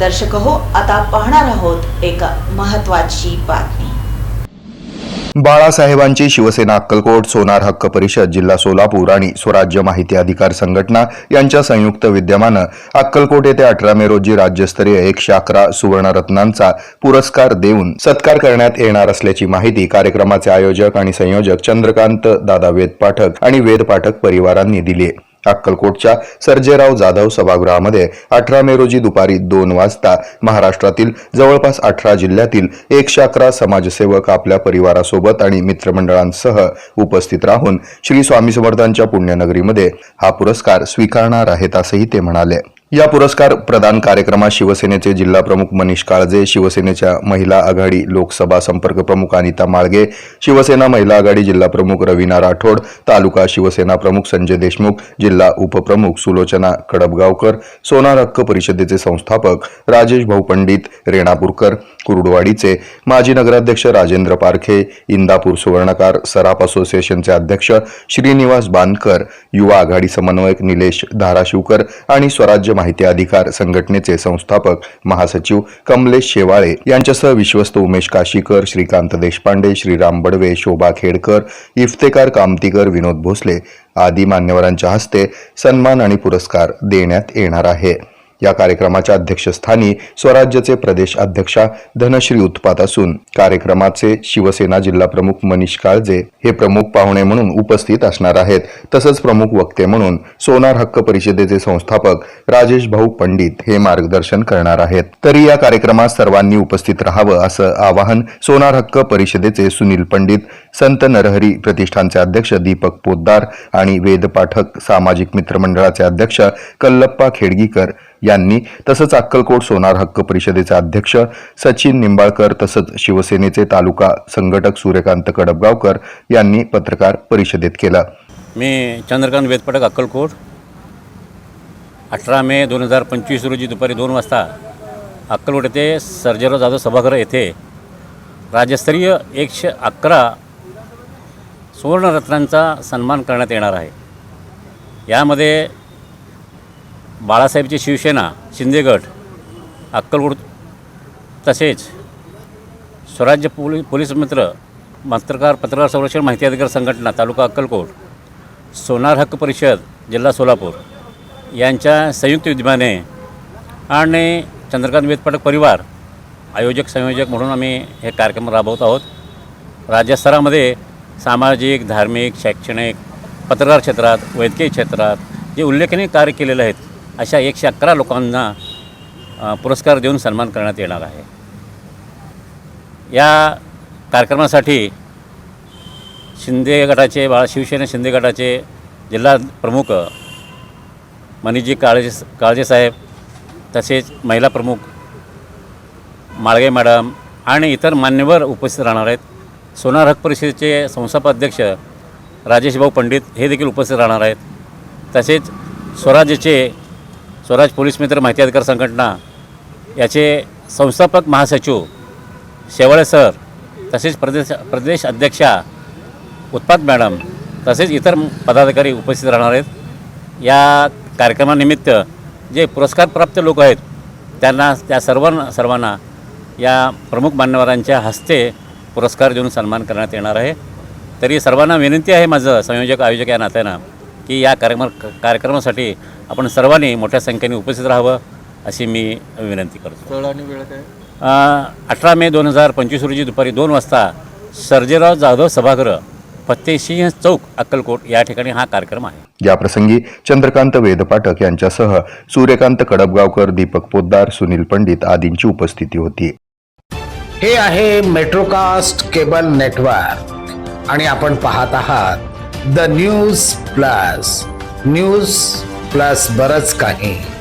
दर्शक हो आता पाहणार आहोत एक महत्वाची बातमी बाळासाहेबांची शिवसेना अक्कलकोट सोनार हक्क परिषद जिल्हा सोलापूर आणि स्वराज्य माहिती अधिकार संघटना यांच्या संयुक्त विद्यमानं अक्कलकोट येथे अठरा मे रोजी राज्यस्तरीय एकशे अकरा सुवर्णरत्नांचा पुरस्कार देऊन सत्कार करण्यात येणार असल्याची माहिती कार्यक्रमाचे आयोजक आणि संयोजक चंद्रकांत दादा वेद पाठक आणि वेद पाठक परिवारांनी दिली आहे. अक्कलकोटच्या सर्जेराव जाधव सभागृहामध्ये अठरा मे रोजी दुपारी दोन वाजता महाराष्ट्रातील जवळपास अठरा जिल्ह्यातील एकशे अकरा समाजसेवक आपल्या परिवारासोबत आणि मित्रमंडळांसह उपस्थित राहून श्री स्वामी समर्थांच्या पुण्यनगरीमध्ये हा पुरस्कार स्वीकारणार आहेत असंही ते म्हणाले. या पुरस्कार प्रदान कार्यक्रमात शिवसेनेचे जिल्हा प्रमुख मनीष काळजे शिवसेनेच्या महिला आघाडी लोकसभा संपर्क प्रमुख अनिता माळगे शिवसेना महिला आघाडी जिल्हा प्रमुख रवीना राठोड तालुका शिवसेना प्रमुख संजय देशमुख जिल्हा उपप्रमुख सुलोचना कडबगावकर सोनार हक्क परिषदेचे संस्थापक राजेश भाऊ पंडित रेणापूरकर कुरुडवाडीचे माजी नगराध्यक्ष राजेंद्र पारखे इंदापूर सुवर्णकार सराफ असोसिएशनचे अध्यक्ष श्रीनिवास बानकर युवा आघाडी समन्वयक निलेश धाराशिवकर आणि स्वराज्य माहिती अधिकार संघटनेचे संस्थापक महासचिव कमलेश शेवाळे यांच्यासह विश्वस्त उमेश काशीकर श्रीकांत देशपांडे श्रीराम बडवे शोभा खेडकर इफ्तेकार कामतीकर विनोद भोसले आदी मान्यवरांच्या हस्ते सन्मान आणि पुरस्कार देण्यात येणार आहे. या कार्यक्रमाच्या अध्यक्षस्थानी स्वराज्यचे प्रदेश अध्यक्षा धनश्री उत्पात असून कार्यक्रमाचे शिवसेना जिल्हा प्रमुख मनीष काळजे हे प्रमुख पाहुणे म्हणून उपस्थित असणार आहेत. तसंच प्रमुख वक्ते म्हणून सोनार हक्क परिषदेचे संस्थापक राजेश भाऊ पंडित हे मार्गदर्शन करणार आहेत. तरी या कार्यक्रमात सर्वांनी उपस्थित राहावं असं आवाहन सोनार हक्क परिषदेचे सुनील पंडित संत नरहरी प्रतिष्ठानचे अध्यक्ष दीपक पोद्दार आणि वेदपाठक सामाजिक मित्रमंडळाचे अध्यक्ष कल्लप्पा खेडगीकर यांनी तसंच अक्कलकोट सोनार हक्क परिषदेचे अध्यक्ष सचिन निंबाळकर तसंच शिवसेनेचे तालुका संघटक सूर्यकांत कडबगावकर यांनी पत्रकार परिषदेत केलं. मी चंद्रकांत वेदपटक अक्कलकोट. अठरा मे दोन हजार पंचवीस रोजी दुपारी दोन वाजता अक्कलकोट येथे सर्जेराव जाधव सभागृह येथे राज्यस्तरीय एकशे अकरा सुवर्णरत्नांचा सन्मान करण्यात येणार आहे. यामध्ये बाळासाहेबची शिवसेना शिंदेगड अक्कलकोट तसेच स्वराज्य पोली पोलीस मित्र पत्रकार पत्रकार संरक्षण माहिती अधिकार संघटना तालुका अक्कलकोट सोनार हक्क परिषद जिल्हा सोलापूर यांच्या संयुक्त विद्यमाने आणि चंद्रकांत वेदपाठक परिवार आयोजक संयोजक म्हणून आम्ही हे कार्यक्रम राबवत आहोत. राज्यस्तरामध्ये सामाजिक धार्मिक शैक्षणिक पत्रकार क्षेत्रात वैद्यकीय क्षेत्रात जे उल्लेखनीय कार्य केलेले आहेत अशा एकशे अकरा लोकांना पुरस्कार देऊन सन्मान करण्यात येणार आहे. या कार्यक्रमासाठी शिंदे गटाचे बाळा शिवसेना शिंदे गटाचे जिल्हा प्रमुख मनीजी काळजे काळजेसाहेब तसेच महिला प्रमुख माळगे मॅडम आणि इतर मान्यवर उपस्थित राहणार आहेत. सोनार हक परिषदेचे संस्थापाध्यक्ष राजेशभाऊ पंडित हे देखील उपस्थित राहणार आहेत. तसेच स्वराज्याचे स्वराज पोलीस मित्र माहिती अधिकार संघटना याचे संस्थापक महासचिव शेवाळे सर तसेच प्रदेश प्रदेश अध्यक्षा उत्पाद मॅडम तसेच इतर पदाधिकारी उपस्थित राहणार आहेत. या कार्यक्रमानिमित्त जे पुरस्कारप्राप्त लोक आहेत त्यांना त्या सर्वांना सर्वांना या प्रमुख मान्यवरांच्या हस्ते पुरस्कार देऊन सन्मान करण्यात येणार आहे. तरी सर्वांना विनंती आहे माझं संयोजक आयोजक या नात्यानं की या कार्यक्रम कार्यक्रमासाठी आपण सर्वांनी मोठ्या संख्येने उपस्थित राहावं अशी मी विनंती करतो. स्थळ आणि वेळ काय? अठरा मे दोन हजार पंचवीस रोजी दुपारी दोन वाजता सर्जेराव जाधव सभागृह फत्तेसिंह चौक अक्कलकोट या ठिकाणी हा कार्यक्रम आहे. याप्रसंगी चंद्रकांत वेदपाठक यांच्यासह सूर्यकांत कडबगावकर दीपक पोद्दार सुनील पंडित आदींची उपस्थिती होती. हे आहे मेट्रोकास्ट केबल नेटवर्क आणि आपण पाहत आहात the News Plus. News Plus बरंच काही.